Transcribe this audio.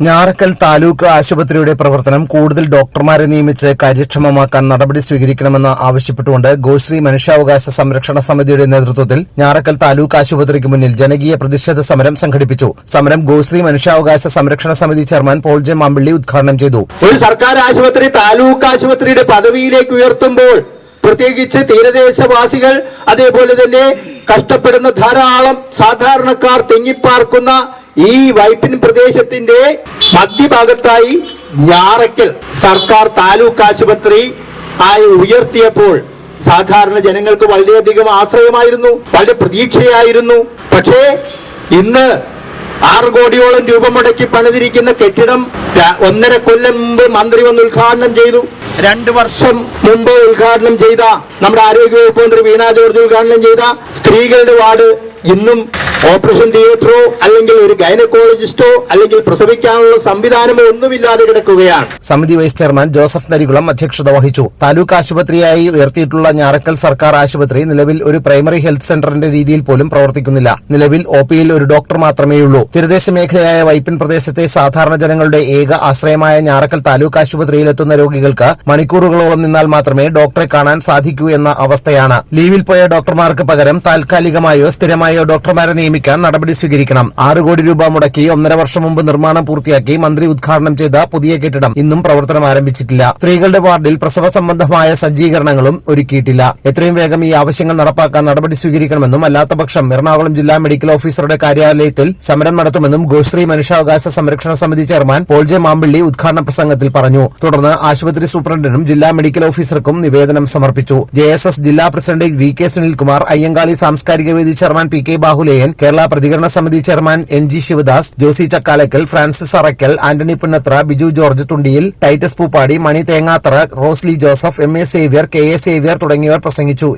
ഞാറക്കൽ താലൂക്ക് ആശുപത്രിയുടെ പ്രവർത്തനം കൂടുതൽ ഡോക്ടർമാരെ നിയമിച്ച് കാര്യക്ഷമമാക്കാൻ നടപടി സ്വീകരിക്കണമെന്ന് ആവശ്യപ്പെട്ടുകൊണ്ട് ഗോശ്രീ മനുഷ്യാവകാശ സംരക്ഷണ സമിതിയുടെ നേതൃത്വത്തിൽ ഞാറക്കൽ താലൂക്ക് ആശുപത്രിക്ക് മുന്നിൽ ജനകീയ പ്രതിഷേധ സമരം സംഘടിപ്പിച്ചു. സമരം ഗോശ്രീ മനുഷ്യാവകാശ സംരക്ഷണ സമിതി ചെയർമാൻ പോൾ ജെ മാമ്പിള്ളി ഉദ്ഘാടനം ചെയ്തു. ഒരു സർക്കാർ ആശുപത്രി താലൂക്ക് ആശുപത്രിയുടെ പദവിയിലേക്ക് ഉയർത്തുമ്പോൾ പ്രത്യേകിച്ച് തീരദേശവാസികൾ അതേപോലെ തന്നെ കഷ്ടപ്പെടുന്ന ധാരാളം സാധാരണക്കാർ തിങ്ങിപ്പാർക്കുന്ന ഈ വൈപ്പിൻ പ്രദേശത്തിന്റെ മധ്യഭാഗത്തായി ഞാറയ്ക്കൽ സർക്കാർ താലൂക്ക് ആശുപത്രി ആയി ഉയർത്തിയപ്പോൾ സാധാരണ ജനങ്ങൾക്ക് വളരെയധികം ആശ്രയമായിരുന്നു വളരെ പ്രതീക്ഷയായിരുന്നു. പക്ഷേ ഇന്ന് ആറ് കോടിയോളം രൂപ മുടക്കി പണിതിരിക്കുന്ന കെട്ടിടം ഒന്നര കൊല്ലം മുമ്പ് മന്ത്രി വന്ന് ഉദ്ഘാടനം ചെയ്തു. രണ്ട് വർഷം മുമ്പ് ഉദ്ഘാടനം ചെയ്ത നമ്മുടെ ആരോഗ്യവകുപ്പ് മന്ത്രി വീണ ജോർജ് ഉദ്ഘാടനം ചെയ്ത സ്ത്രീകളുടെ വാർഡ് ഇന്നും ഓപ്പറേഷൻ തിയേറ്ററോ അല്ലെങ്കിൽ ഒരു ഗൈനക്കോളജിസ്റ്റോ അല്ലെങ്കിൽ പ്രസവിക്കാനുള്ള സംവിധാനമോ ഒന്നുമില്ലാതെ കിടക്കുകയാണ്. സമിതി വൈസ് ചെയർമാൻ ജോസഫ് നരികുളം അധ്യക്ഷത വഹിച്ചു. താലൂക്ക് ആശുപത്രിയായി ഉയർത്തിയിട്ടുള്ള ഞാറക്കൽ സർക്കാർ ആശുപത്രി നിലവിൽ ഒരു പ്രൈമറി ഹെൽത്ത് സെന്ററിന്റെ രീതിയിൽ പോലും പ്രവർത്തിക്കുന്നില്ല. നിലവിൽ ഒ പിയിൽ ഒരു ഡോക്ടർ മാത്രമേയുള്ളൂ തീരദേശ മേഖലയായ വൈപ്പിൻ പ്രദേശത്തെ സാധാരണ ജനങ്ങളുടെ ഏക ആശ്രയമായ ഞാറക്കൽ താലൂക്ക് ആശുപത്രിയിൽ എത്തുന്ന രോഗികൾക്ക് മണിക്കൂറുകളോളം നിന്നാൽ മാത്രമേ ഡോക്ടറെ കാണാൻ സാധിക്കൂ എന്ന അവസ്ഥയാണ്. ലീവിൽ പോയ ഡോക്ടർമാർക്ക് പകരം താൽക്കാലികമായോ സ്ഥിരമായോ ഡോക്ടർമാരെ നിയമിക്കാൻ നടപടി സ്വീകരിക്കണം. ആറ് കോടി രൂപ മുടക്കി ഒന്നര വർഷം മുമ്പ് നിർമ്മാണം പൂർത്തിയാക്കി മന്ത്രി ഉദ്ഘാടനം ചെയ്ത പുതിയ കെട്ടിടം ഇന്നും പ്രവർത്തനം ആരംഭിച്ചിട്ടില്ല. സ്ത്രീകളുടെ വാർഡിൽ പ്രസവ സംബന്ധമായ സജ്ജീകരണങ്ങളും ഒരുക്കിയിട്ടില്ല. എത്രയും വേഗം ഈ ആവശ്യങ്ങൾ നടപ്പാക്കാൻ നടപടി സ്വീകരിക്കണമെന്നും അല്ലാത്തപക്ഷം എറണാകുളം ജില്ലാ മെഡിക്കൽ ഓഫീസറുടെ കാര്യാലയത്തിൽ സമരം നടത്തുമെന്നും ഗോശ്രീ മനുഷ്യാവകാശ സംരക്ഷണ സമിതി ചെയർമാൻ പോൾ ജെ മാമ്പിള്ളി ഉദ്ഘാടന പ്രസംഗത്തിൽ പറഞ്ഞു. തുടർന്ന് ആശുപത്രി സൂപ്രണ്ടിനും ജില്ലാ മെഡിക്കൽ ഓഫീസർക്കും നിവേദനം സമർപ്പിച്ചു. ജെ ജില്ലാ president V K Sunilkumar Ayyankali സാംസ്കാരിക വേദി chairman P K Bahuleyan Kerala പ്രതികരണ സമിതി chairman N G Sivadas Josy Chakkalakkal Francis Arakkal Antony Punnathra Biju George Thundiyil Titus Pooppadi Mani Thengathara Rosly Joseph M A Xavier K A Xavier തുടങ്ങിയവർ പ്രസംഗിച്ചു.